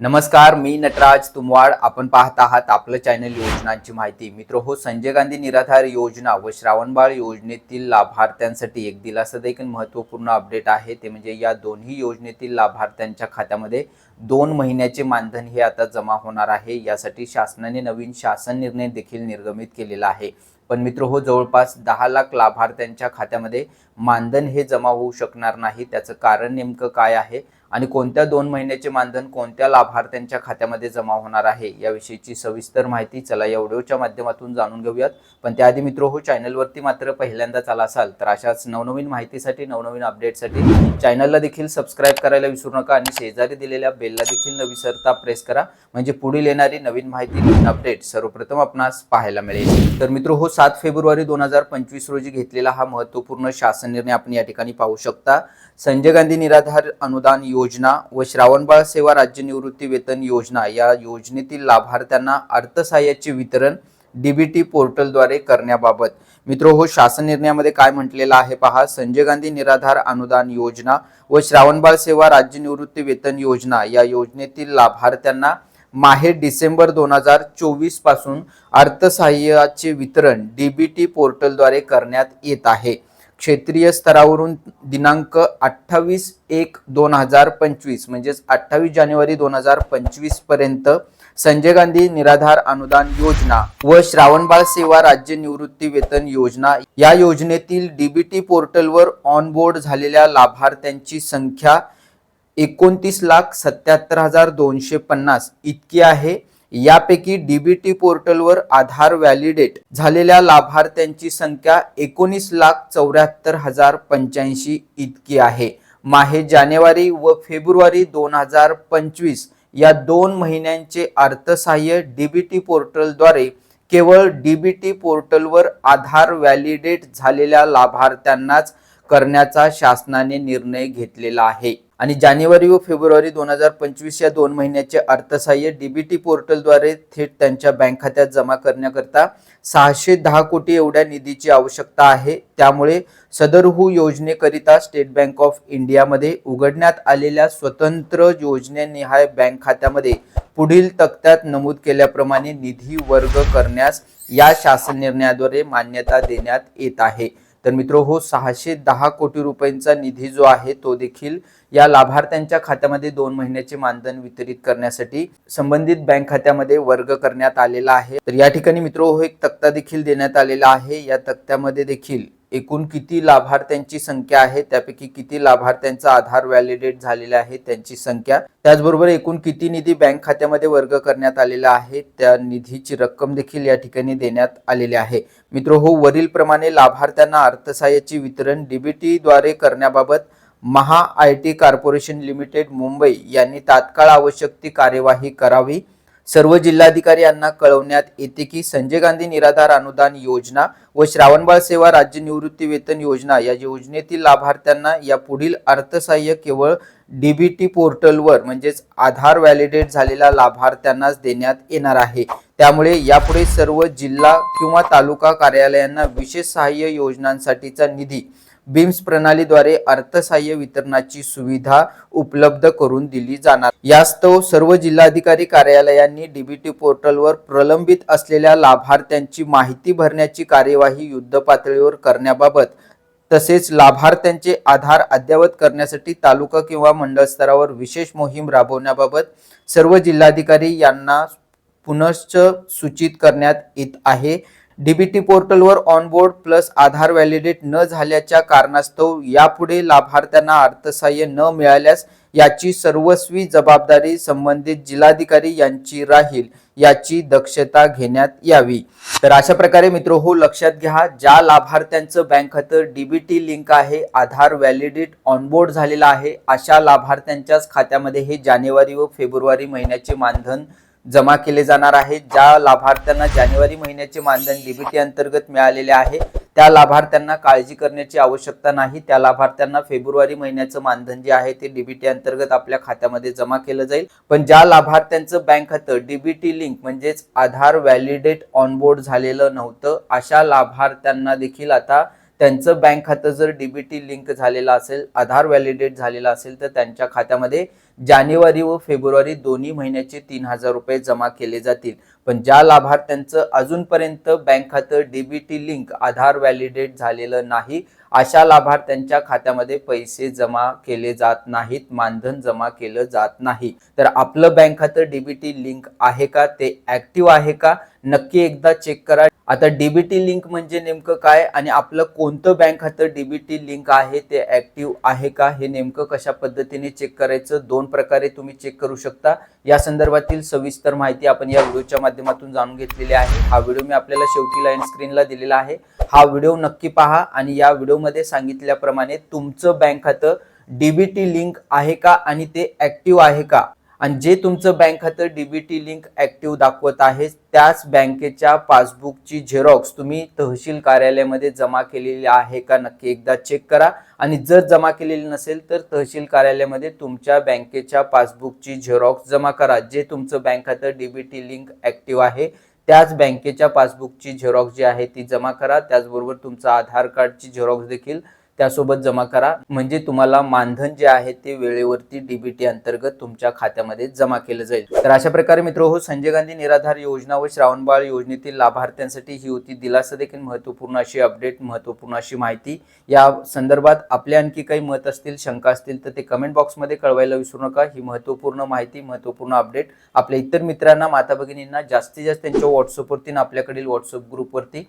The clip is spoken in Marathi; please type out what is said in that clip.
नमस्कार मी नटराज तुमवाड. आपण पाहत आहात आपलं चॅनल योजनांची माहिती. मित्र हो संजय गांधी निराधार योजना व श्रावणबाळ योजनेतील लाभार्थ्यांसाठी एक दिलासा देखील महत्त्वपूर्ण अपडेट आहे. ते म्हणजे या दोन्ही योजनेतील लाभार्थ्यांच्या खात्यामध्ये दोन महिन्याचे मानधन हे आता जमा होणार आहे. यासाठी शासनाने नवीन शासन निर्णय देखील निर्गमित केलेला आहे. पण मित्र हो जवळपास दहा लाख लाभार्थ्यांच्या खात्यामध्ये मानधन हे जमा होऊ शकणार नाही. त्याचं कारण नेमकं काय आहे? आणि कोणत्या दोन महिन्याचे मानधन कोणत्या लाभार्थ्यांच्या खात्यामध्ये जमा होणार आहे याविषयीची सविस्तर माहिती चला या व्हिडिओच्या माध्यमातून जाणून घेऊयात. पण त्याआधी मित्र हो चॅनलवरती मात्र पहिल्यांदाच आला असाल तर अशाच नवनवीन माहितीसाठी नवनवीन अपडेटसाठी चॅनलला देखील सबस्क्राईब करायला विसरू नका आणि शेजारी दिलेल्या बेलला देखील न विसरता प्रेस करा. म्हणजे पुढील येणारी नवीन माहिती नवीन अपडेट सर्वप्रथम आपणास पाहायला मिळेल. तर मित्र हो सात फेब्रुवारी दोन हजार पंचवीस रोजी घेतलेला हा महत्त्वपूर्ण शासन निर्णय आपण या ठिकाणी पाहू शकता. संजय गांधी निराधार अनुदान योजना व श्रावणबाळ सेवा राज्य निवृत्ती वेतन योजना या योजनेतील लाभार्थ्यांना अर्थसहाय्याचे वितरण डीबीटी पोर्टलद्वारे करण्याबाबत. मित्र हो शासन निर्णयामध्ये काय म्हटलेलं आहे पहा. संजय गांधी निराधार अनुदान योजना व श्रावणबाळ सेवा राज्य निवृत्ती वेतन योजना या योजनेतील लाभार्थ्यांना माहे डिसेंबर दोन हजार चोवीसपासून अर्थसहाय्याचे वितरण डीबीटी पोर्टलद्वारे करण्यात येत आहे. क्षेत्रीय स्तरावरून दिनांक अठ्ठावीस एक दोन हजार पंचवीस म्हणजेच अठ्ठावीस जानेवारी दोन हजार पंचवीसपर्यंत संजय गांधी निराधार अनुदान योजना व श्रावणबाळ सेवा राज्य निवृत्ती वेतन योजना या योजनेतील डीबीटी पोर्टलवर ऑनबोर्ड झालेल्या लाभार्थ्यांची संख्या एकोणतीस लाख सत्याहत्तर हजार दोनशे पन्नास इतकी आहे. यापैकी डीबीटी पोर्टलवर आधार व्हॅलिडेट झालेल्या लाभार्थ्यांची संख्या एकोणीस लाख चौऱ्याहत्तर हजार पंच्याऐंशी इतकी आहे. माहे जानेवारी व फेब्रुवारी दोन हजार पंचवीस या दोन महिन्यांचे अर्थसहाय्य डीबीटी पोर्टलद्वारे केवळ डीबीटी पोर्टलवर आधार व्हॅलिडेट झालेल्या लाभार्थ्यांनाच करण्याचा शासनाने निर्णय घेतलेला आहे. आणि जानेवारी व फेब्रुवारी दोन हजार पंचवीस या दोन महिन्याचे अर्थसहाय्य डीबीटी पोर्टलद्वारे थेट त्यांच्या बँक खात्यात जमा करण्याकरता सहाशे दहा कोटी एवढ्या निधीची आवश्यकता आहे. त्यामुळे सदरहू योजनेकरिता स्टेट बँक ऑफ इंडियामध्ये उघडण्यात आलेल्या स्वतंत्र योजनेनिहाय बँक खात्यामध्ये पुढील तक्त्यात नमूद केल्याप्रमाणे निधी वर्ग करण्यास या शासन निर्णयाद्वारे मान्यता देण्यात येत आहे. तर मित्र हो सहाशे दहा कोटी रुपयांचा निधी जो आहे तो देखील या लाभार्थ्यांच्या खात्यामध्ये दोन महिन्याचे मानधन वितरित करण्यासाठी संबंधित बँक खात्यामध्ये वर्ग करण्यात आलेला आहे. तर या ठिकाणी मित्र हो एक तक्ता देखील देण्यात आलेला आहे. या तक्त्यामध्ये देखील एकूण किती लाभार्थ्यांची संख्या आहे त्यापैकी किती लाभार्थ्यांचा आधार व्हॅलिडेट झालेला आहे त्यांची संख्या. त्याचबरोबर एकूण किती निधी बँक खात्यामध्ये वर्ग करण्यात आलेला आहे त्या निधीची रक्कम देखील या ठिकाणी देण्यात आलेली आहे. मित्र हो वरील प्रमाणे लाभार्थ्यांना अर्थसहाय्याचे वितरण डीबीटीद्वारे करण्याबाबत Maha I T corporation limited Mumbai यांनी तात्काळ आवश्यक ती कार्यवाही करावी. सर्व जिल्हाधिकारी यांना कळवण्यात येते की संजय गांधी निराधार अनुदान योजना व श्रावणबाळ सेवा राज्य निवृत्ती वेतन योजना या योजनेतील लाभार्थ्यांना या पुढील अर्थसहाय्य केवळ डीबीटी पोर्टलवर म्हणजेच आधार व्हॅलिडेट झालेल्या लाभार्थ्यांनाच देण्यात येणार आहे. त्यामुळे यापुढे सर्व जिल्हा किंवा तालुका कार्यालयांना विशेष सहाय्य योजनांसाठीचा निधी बीम्स प्रणालीद्वारे अर्थसहाय्य वितरणाची सुविधा उपलब्ध करून दिली जाणार. यास्तव सर्व जिल्हाधिकारी कार्यालयांनी डीबीटी पोर्टलवर प्रलंबित असलेल्या लाभार्थ्यांची माहिती भरण्याची कार्यवाही युद्ध पातळीवर करण्याबाबत तसेच लाभार्थ्यांचे आधार अद्ययावत करण्यासाठी तालुका किंवा मंडळ स्तरावर विशेष मोहीम राबवण्याबाबत सर्व जिल्हाधिकारी यांना पुनश्च सूचित करण्यात येत आहे. डीबीटी पोर्टलवर ऑनबोर्ड प्लस आधार व्हॅलिडेट न झाल्याच्या कारणास्तव यापुढे लाभार्थ्यांना अर्थसहाय्य न मिळाल्यास याची सर्वस्वी जबाबदारी संबंधित जिल्हाधिकारी यांची राहील याची दक्षता घेण्यात यावी. तर अशा प्रकारे मित्र हो लक्षात घ्या ज्या लाभार्थ्यांचं बँक खातं डीबीटी लिंक आहे आधार व्हॅलिडेट ऑनबोर्ड झालेला आहे अशा लाभार्थ्यांच्याच खात्यामध्ये हे जानेवारी व फेब्रुवारी महिन्याचे मानधन जमा केले जाणार आहे. ज्या लाभार्थ्यांना जानेवारी महिन्याचे मानधन डीबीटी अंतर्गत मिळालेले आहे त्या लाभार्थ्यांना काळजी करण्याची आवश्यकता नाही. त्या लाभार्थ्यांना फेब्रुवारी महिन्याचं मानधन जे आहे ते डीबीटी अंतर्गत आपल्या खात्यामध्ये जमा केलं जाईल. पण ज्या लाभार्थ्यांचं बँक खातं डीबीटी लिंक म्हणजेच आधार व्हॅलिडेट ऑनबोर्ड झालेलं नव्हतं अशा लाभार्थ्यांना देखील आता त्यांचं बँक खातं जर डीबीटी लिंक झालेलं असेल आधार व्हॅलिडेट झालेलं असेल तर त्यांच्या खात्यामध्ये जानेवारी व फेब्रुवारी दोन्ही महिन्याचे तीन हजार रुपये जमा केले जातील. पण ज्या लाभार्थ्यांचं अजूनपर्यंत बँक खातं डीबीटी लिंक आधार व्हॅलिडेट झालेलं नाही अशा लाभार्थ्यांच्या खात्यामध्ये पैसे जमा केले जात नाहीत मानधन जमा केलं जात नाही. तर आपलं बँक खातं डीबीटी लिंक आहे का? ते ऍक्टिव्ह आहे का? नक्की एकदा चेक करा. आता डीबीटी लिंक म्हणजे नेमकं काय? आणि आपलं कोणतं बँक खातं डीबीटी लिंक आहे? ते ऍक्टिव्ह आहे का? हे नेमकं कशा पद्धतीने चेक करायचं? दोन प्रकारे तुम्ही चेक करू शकता. या संदर्भातील सविस्तर माहिती आपण या व्हिडिओच्या माध्यमातून जाणून घेतलेली आहे. हा व्हिडिओ मी आपल्याला शेवटी लाईन स्क्रीनला दिलेला आहे. हा व्हिडिओ नक्की पहा आणि या व्हिडिओमध्ये सांगितल्याप्रमाणे तुमचं बँक खातं डीबीटी लिंक आहे का? आणि ते ऍक्टिव्ह आहे का? आणि जे तुमचं बँक खातं डीबीटी लिंक ऍक्टिव्ह दाखवत आहे त्याच बँकेच्या पासबुकची झेरॉक्स तुम्ही तहसील कार्यालयामध्ये जमा केलेली आहे का नक्की एकदा चेक करा. आणि जर जमा केलेली नसेल तर तहसील कार्यालयामध्ये तुमच्या बँकेच्या पासबुकची झेरॉक्स जमा करा जे तुमचं बँक खातं डीबीटी लिंक ऍक्टिव्ह आहे त्याच बँकेच्या पासबुकची झेरॉक्स जी आहे ती जमा करा. त्याचबरोबर तुमचा आधार कार्डची झेरॉक्स देखील त्यासोबत जमा करा. म्हणजे तुम्हाला मानधन जे आहे ते वेळेवरती डीबीटी अंतर्गत तुमच्या खात्यामध्ये जमा केलं जाईल. तर अशा प्रकारे मित्र हो संजय गांधी निराधार योजना व श्रावणबाळ योजनेतील लाभार्थ्यांसाठी ही होती दिलासा देखील महत्त्वपूर्ण अशी अपडेट महत्त्वपूर्ण अशी माहिती. या संदर्भात आपल्या आणखी काही मत असतील शंका असतील तर ते कमेंट बॉक्समध्ये कळवायला विसरू नका. ही महत्त्वपूर्ण माहिती महत्त्वपूर्ण अपडेट आपल्या इतर मित्रांना माता भगिनींना जास्तीत जास्त त्यांच्या व्हॉट्सअपवरती आपल्याकडील व्हॉट्सअप ग्रुपवरती